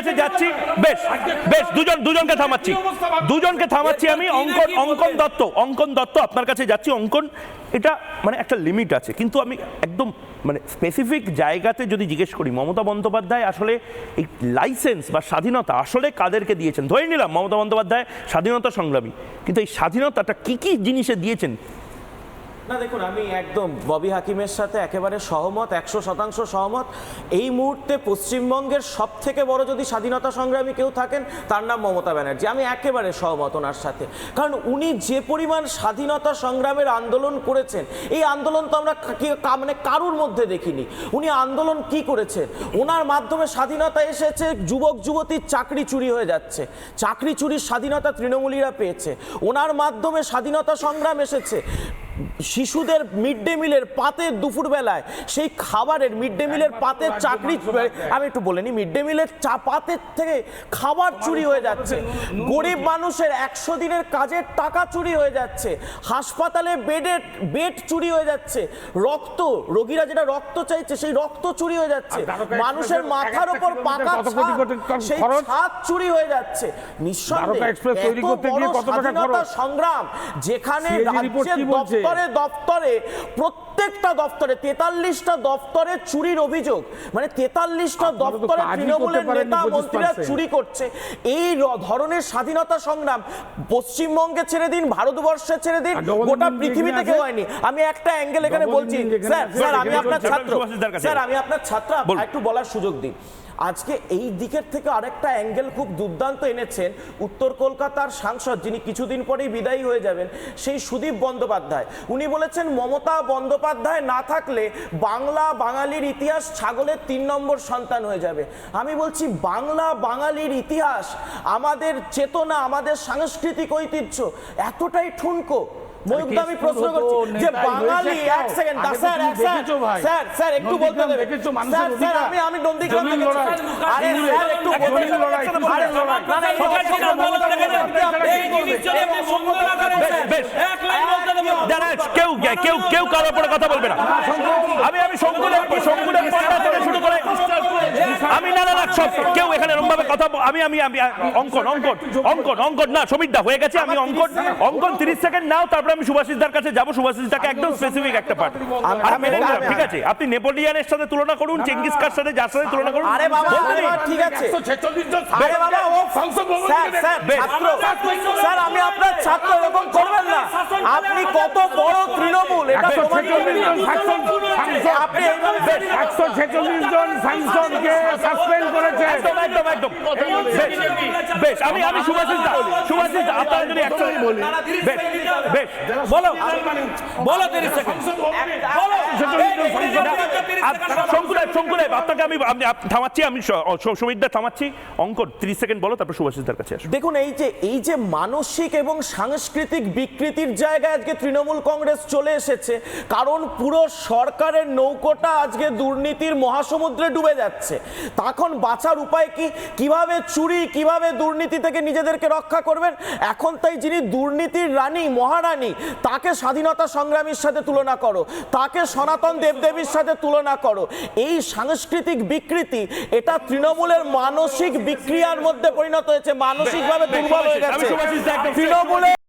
কাছে যাচ্ছি, বেশ বেশ, দুজন, দুজনকে থামাচ্ছি। দুজনকে থামাচ্ছি আমি, অঙ্কন অঙ্কন দত্ত অঙ্কন দত্ত আপনার কাছে যাচ্ছি, অঙ্কন, এটা মানে একটা লিমিট আছে। কিন্তু আমি একদম মানে স্পেসিফিক জায়গাতে যদি জিজ্ঞেস করি, মমতা বন্দ্যোপাধ্যায় আসলে এই লাইসেন্স বা স্বাধীনতা আসলে কাদেরকে দিয়েছেন? ধরে নিলাম মমতা বন্দ্যোপাধ্যায় স্বাধীনতা সংগ্রামী। কিন্তু এই স্বাধীনতাটা কি কি জিনিসে দিয়েছেন? না, দেখুন, আমি একদম ববি হাকিমের সাথে একেবারে সহমত, একশো শতাংশ সহমত। এই মুহূর্তে পশ্চিমবঙ্গের সব থেকে বড় যদি স্বাধীনতা সংগ্রামী কেউ থাকেন, তার নাম মমতা ব্যানার্জি। আমি একেবারে সহমত ওনার সাথে। কারণ উনি যে পরিমাণ স্বাধীনতা সংগ্রামের আন্দোলন করেছেন, এই আন্দোলন তো আমরা মানে কারুর মধ্যে দেখিনি। উনি আন্দোলন কি করেছেন? ওনার মাধ্যমে স্বাধীনতা এসেছে, যুবক যুবতীর চাকরি চুরি হয়ে যাচ্ছে। চাকরি চুরির স্বাধীনতা তৃণমূলীরা পেয়েছে। ওনার মাধ্যমে স্বাধীনতা সংগ্রাম এসেছে। শিশুদের মিড ডে মিলের পাতের দুপুরবেলায় সেই খাবারের মিড ডে মিলের পাতের চাকরি আমি একটু বলে মিড ডে মিলের চা পাতের থেকে খাবার চুরি হয়ে যাচ্ছে। গরিব মানুষের একশো দিনের কাজের টাকা চুরি হয়ে যাচ্ছে। হাসপাতালে বেডের বেড চুরি হয়ে যাচ্ছে। রক্ত রোগীরা যেটা রক্ত চাইছে সেই রক্ত চুরি হয়ে যাচ্ছে। মানুষের মাথার উপর পাকা সেই ছাদ চুরি হয়ে যাচ্ছে। নিঃসন্দেহে সংগ্রাম যেখানে রাজ্যের দপ্তরে দপ্তরে প্রত্যেকটা দপ্তরে তেতাল্লিশটা দপ্তরে চুরির অভিযোগ মানে তেতাল্লিশটা দপ্তরে তৃণমূলের নেতা মন্ত্রীরা চুরি করছে। এই ধরনের স্বাধীনতা সংগ্রাম পশ্চিমবঙ্গে ছেড়ে দিন ভারতবর্ষে ছেড়ে দিন গোটা পৃথিবীতে কেউ হয়নি। আমি একটা অ্যাঙ্গেল এখানে বলছি। স্যার স্যার আমি আপনার ছাত্র। স্যার আমি আপনার ছাত্র একটু বলার সুযোগ দিন। আজকে এই দিকের থেকে আরেকটা অ্যাঙ্গেল খুব দুর্দান্ত এনেছেন উত্তর কলকাতার সাংসদ যিনি কিছুদিন পরেই বিদায়ী হয়ে যাবেন সেই সুদীপ বন্দ্যোপাধ্যায়। উনি বলেছেন মমতা বন্দ্যোপাধ্যায় না থাকলে বাংলা বাঙালির ইতিহাস ছাগলের তিন নম্বর সন্তান হয়ে যাবে আমি বলছি বাংলা বাঙালির ইতিহাস আমাদের চেতনা আমাদের সাংস্কৃতিক ঐতিহ্য এতটাই ঠুনকো আমি প্রশ্ন করছি যে বাঙালি এক সেকেন্ড স্যার এক স্যার স্যার একটু বলতে দেবে স্যার স্যার আমি আমি নন্দীগ্রাম। আরে স্যার একটু বলতে দেবে। আরে যারা কেউ কেউ কেউ কারোর কথা বলবে না। আমি আমি পর্দা থেকে শুরু করে আমি না না না সব কেউ এখানে এরকম ভাবে কথা আমি আমি আমি অঙ্কন অঙ্কন অঙ্কন অঙ্কন। না সমীরদা হয়ে গেছে। আমি অঙ্কন অঙ্কন 30 সেকেন্ড নাও তারপরে আমি সুভাষিসদার কাছে যাব। সুভাষিসদাকে একদম স্পেসিফিক একটা পার্ট আর মেনে নিলাম ঠিক আছে? আপনি নেপোলিয়ানের সাথে তুলনা করুন চেঙ্গিস কার সাথে যার সাথে তুলনা করুন আরে বাবা ঠিক আছে। আরে বাবা ও সংসদ ভবন স্যার আমি আপনার ছাত্র এরকম আপনি কত বড় তৃণমূল? এটা প্রমাণ আপনি একশো ছেচল্লিশ জন সাংসদকে সাসপেন্ড করেছে। একদম একদম একদম। বেশ আমি আমি সুভাষিস দা সুভাষিস দা আপনারা যদি একসাথে বলি বেশ বেশ বলো বলো তিরিশ সেকেন্ড। বলো শঙ্কুদেব শঙ্কুদেব আপনাকে আমি থামাচ্ছি আমি সমীরদা থামাচ্ছি। অঙ্কন 30 সেকেন্ড বলো তারপর সুভাষিসদার কাছে দেখুন এই যে এই যে মানসিক এবং সাংস্কৃতিক বিকৃতির জায়গায় আজকে তৃণমূল কংগ্রেস চলে এসেছে। কারণ পুরো সরকারের নৌকোটা আজকে দুর্নীতির মহাসমুদ্রে ডুবে যাচ্ছে। তখন বাঁচার উপায় কি? কীভাবে চুরি কীভাবে দুর্নীতি থেকে নিজেদেরকে রক্ষা করবেন? এখন তাই যিনি দুর্নীতির রানী মহারানী তাকে স্বাধীনতা সংগ্রামীর সাথে তুলনা করো তাকে সনাতন দেবদেবীর সাথে তুলনা করো। এই সাংস্কৃতিক বিকৃতি এটা তৃণমূলের মানসিক বিক্রিয়ার মধ্যে পরিণত হয়েছে মানসিকভাবে দুর্বল হয়ে গেছে। তৃণমূলের